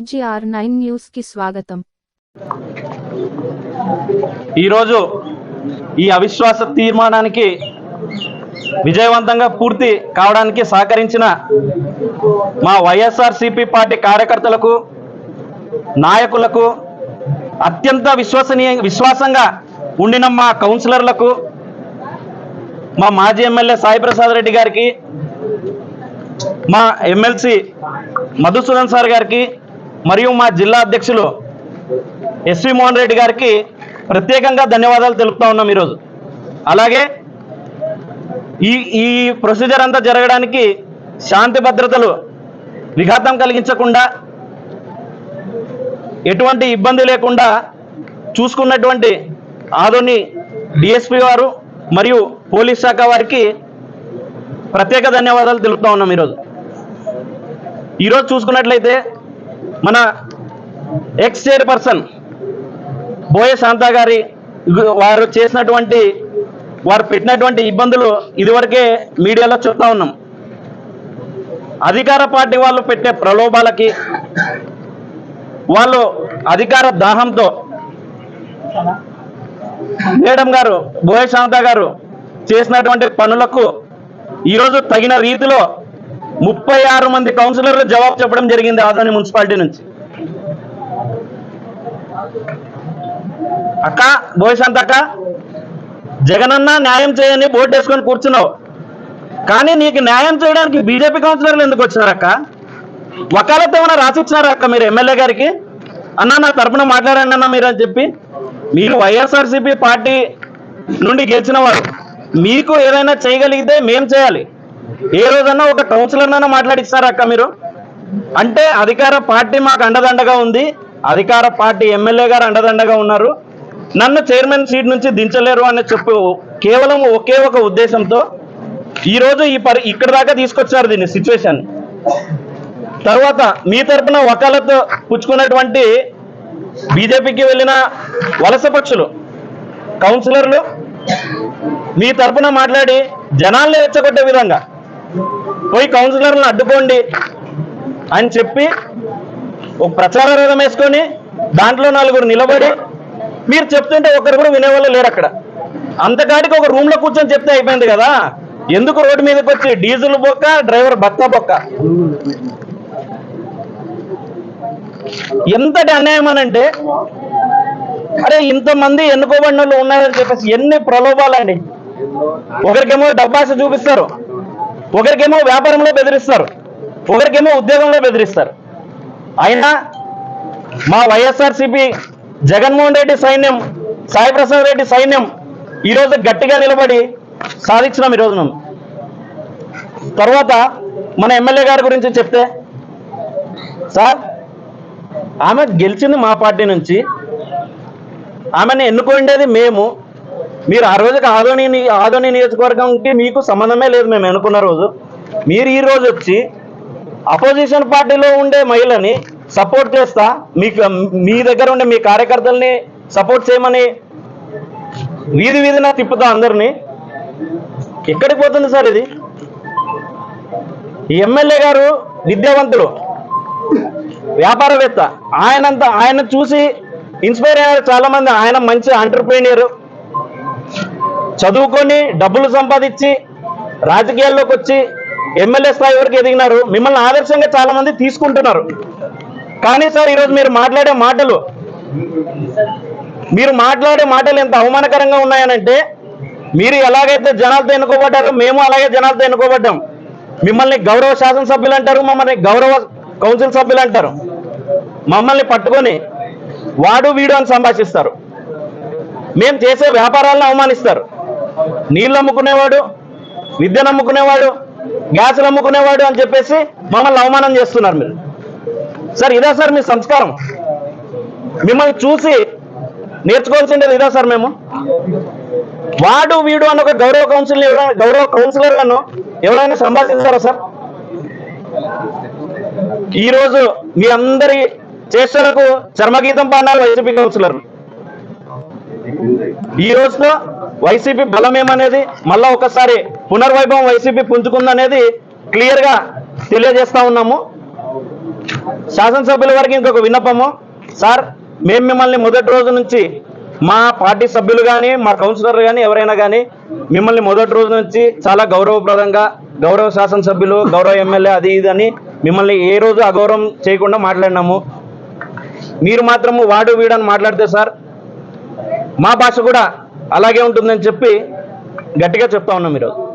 RGR nine న్యూస్కి స్వాగతం. ఈరోజు ఈ అవిశ్వాస తీర్మానానికి విజయవంతంగా పూర్తి కావడానికి సహకరించిన మా వైఎస్ఆర్సిపి పార్టీ కార్యకర్తలకు నాయకులకు అత్యంత విశ్వసనీయ విశ్వాసంగా ఉండిన మా కౌన్సిలర్లకు మా మాజీ ఎమ్మెల్యే సాయిప్రసాద్ రెడ్డి గారికి మా ఎమ్మెల్సీ మధుసూదన్ సార్ గారికి మరియు మా జిల్లా అధ్యక్షులు ఎస్వి మోహన్ రెడ్డి గారికి ప్రత్యేకంగా ధన్యవాదాలు తెలుపుతా ఉన్నాం ఈరోజు. అలాగే ఈ ఈ ప్రొసీజర్ అంతా జరగడానికి శాంతి భద్రతలు విఘాతం కలిగించకుండా ఎటువంటి ఇబ్బంది లేకుండా చూసుకున్నటువంటి ఆదోని డిఎస్పి వారు మరియు పోలీస్ శాఖ వారికి ప్రత్యేక ధన్యవాదాలు తెలుపుతా ఉన్నాం ఈరోజు. ఈరోజు చూసుకున్నట్లయితే మన ఎక్స్ చైర్పర్సన్ బోయ శాంత గారి వారు చేసినటువంటి వారు పెట్టినటువంటి ఇబ్బందులు ఇదివరకే మీడియాలో చూస్తూ ఉన్నాం. అధికార పార్టీ వాళ్ళు పెట్టే ప్రలోభాలకి వాళ్ళు అధికార దాహంతో మేడం గారు బోయ శాంత గారు చేసినటువంటి పనులకు ఈరోజు తగిన రీతిలో ముప్పై ఆరు మంది కౌన్సిలర్లు జవాబు చెప్పడం జరిగింది రాజధాని మున్సిపాలిటీ నుంచి. అక్క బోయశాంత్ అక్క జగనన్న న్యాయం చేయని బోర్డు వేసుకొని కూర్చున్నావు. కానీ నీకు న్యాయం చేయడానికి బీజేపీ కౌన్సిలర్లు ఎందుకు వచ్చారు అక్క? వకాలత్ ఏమైనా రాసిచ్చినారా అక్క మీరు ఎమ్మెల్యే గారికి? అన్న నా తరపున మాట్లాడండి అన్న మీరు అని చెప్పి. మీరు వైఎస్ఆర్సీపీ పార్టీ నుండి గెలిచిన వారు. మీకు ఏదైనా చేయగలిగితే మేం చేయాలి. ఏ రోజన్నా ఒక కౌన్సిలర్నైనా మాట్లాడిస్తారా అక్క మీరు? అంటే అధికార పార్టీ మాకు అండదండగా ఉంది. అధికార పార్టీ ఎమ్మెల్యే గారు అండదండగా ఉన్నారు. నన్ను చైర్మన్ సీట్ నుంచి దించలేరు అని చెప్పు కేవలం ఒకే ఒక ఉద్దేశంతో ఈరోజు ఈ పరి ఇక్కడ దాకా తీసుకొచ్చారు దీన్ని సిచ్యువేషన్ తర్వాత మీ తరపున వకాలతో పుచ్చుకున్నటువంటి బీజేపీకి వెళ్ళిన వలస పక్షులు కౌన్సిలర్లు మీ తరపున మాట్లాడి జనాల్ని రెచ్చగొట్టే విధంగా పోయి కౌన్సిలర్లను అడ్డుకోండి అని చెప్పి ఒక ప్రచార రథం వేసుకొని దాంట్లో నలుగురు నిలబడి మీరు చెప్తుంటే ఒకరు కూడా వినేవాళ్ళు లేరు అక్కడ. అంతకాటికి ఒక రూమ్లో కూర్చొని చెప్తే అయిపోయింది కదా. ఎందుకు రోడ్డు మీదకి వచ్చి డీజిల్ బొక్క డ్రైవర్ భర్త బొక్క? ఎంతటి అన్యాయం అనంటే అరే ఇంతమంది ఎన్నుకోబడిన వాళ్ళు ఉన్నారని చెప్పేసి ఎన్ని ప్రలోభాలండి. ఒకరికేమో డబ్బాస చూపిస్తారు. ఒకరికేమో వ్యాపారంలో బెదిరిస్తారు ఒకరికేమో ఉద్యోగంలో బెదిరిస్తారు. అయినా మా వైఎస్ఆర్సిపి జగన్మోహన్ రెడ్డి సైన్యం సాయి ప్రసాద్ రెడ్డి సైన్యం ఈరోజు గట్టిగా నిలబడి సాధించినాం ఈరోజు మేము. తర్వాత మన ఎమ్మెల్యే గారి గురించి చెప్తే సార్ ఆమె గెలిచింది మా పార్టీ నుంచి ఆమెను ఎన్నుకోండేది మేము మీరు ఆ రోజుకి ఆదోని ఆదోని నియోజకవర్గంకి మీకు సంబంధమే లేదు మేము అనుకున్న రోజు. మీరు ఈ రోజు వచ్చి అపోజిషన్ పార్టీలో ఉండే మహిళని సపోర్ట్ చేస్తా మీకు మీ దగ్గర ఉండే మీ కార్యకర్తల్ని సపోర్ట్ చేయమని వీధి వీధిన తిప్పుతా అందరినీ. ఎక్కడికి పోతుంది సార్ ఇది? ఈ ఎమ్మెల్యే గారు విద్యావంతుడు వ్యాపారవేత్త. ఆయనంత ఆయన చూసి ఇన్స్పైర్ అయ్యారు చాలా మంది ఆయన మంచి ఆంటర్ప్రీనియర్ చదువుకొని డబ్బులు సంపాదించి రాజకీయాల్లోకి వచ్చి ఎమ్మెల్యే స్థాయి వరకు ఎదిగినారు. మిమ్మల్ని ఆదర్శంగా చాలా మంది తీసుకుంటున్నారు. కానీ సార్ ఈరోజు మీరు మాట్లాడే మాటలు మీరు మాట్లాడే మాటలు ఎంత అవమానకరంగా ఉన్నాయనంటే మీరు ఎలాగైతే జనాలతో ఎన్నుకోబడ్డారో మేము అలాగే జనాలతో ఎన్నుకోబడ్డాం. మిమ్మల్ని గౌరవ శాసనసభ్యులు అంటారు మమ్మల్ని గౌరవ కౌన్సిల్ సభ్యులు అంటారు. మమ్మల్ని పట్టుకొని వాడు వీడు అని సంభాషిస్తారు. మేము చేసే వ్యాపారాలను అవమానిస్తారు. నీళ్ళు అమ్ముకునేవాడు విద్యను అమ్ముకునేవాడు గ్యాసులు అమ్ముకునేవాడు అని చెప్పేసి మమ్మల్ని అవమానం చేస్తున్నారు మీరు. సార్ ఇదా సార్ మీ సంస్కారం. మిమ్మల్ని చూసి నేర్చుకోవాల్సిండేది ఇదా సార్ మేము. వాడు వీడు అని ఒక గౌరవ కౌన్సిల్ ఎవరైనా గౌరవ కౌన్సిలర్లను ఎవరైనా సంభాషిస్తారా సార్? ఈ రోజు మీ అందరి చేష్టలకు చర్మగీతం పాడాలి వైసీపీ కౌన్సిలర్ ఈ రోజులో వైసీపీ బలం ఏమనేది మళ్ళా ఒకసారి పునర్వైభవం వైసీపీ పుంజుకుందనేది క్లియర్గా తెలియజేస్తా ఉన్నాము. శాసనసభ్యుల వారికి ఇంకొక విన్నపము. సార్ మేము మిమ్మల్ని మొదటి రోజు నుంచి మా పార్టీ సభ్యులు కానీ మా కౌన్సిలర్ కానీ ఎవరైనా కానీ మిమ్మల్ని మొదటి రోజు నుంచి చాలా గౌరవప్రదంగా గౌరవ శాసనసభ్యులు గౌరవ ఎమ్మెల్యే అది ఇది అని మిమ్మల్ని ఏ రోజు అగౌరవం చేయకుండా మాట్లాడినాము. మీరు మాత్రము వాడు వీడని మాట్లాడితే సార్ మా భాష కూడా అలాగే ఉంటుందని చెప్పి గట్టిగా చెప్తా ఉన్నాం ఈరోజు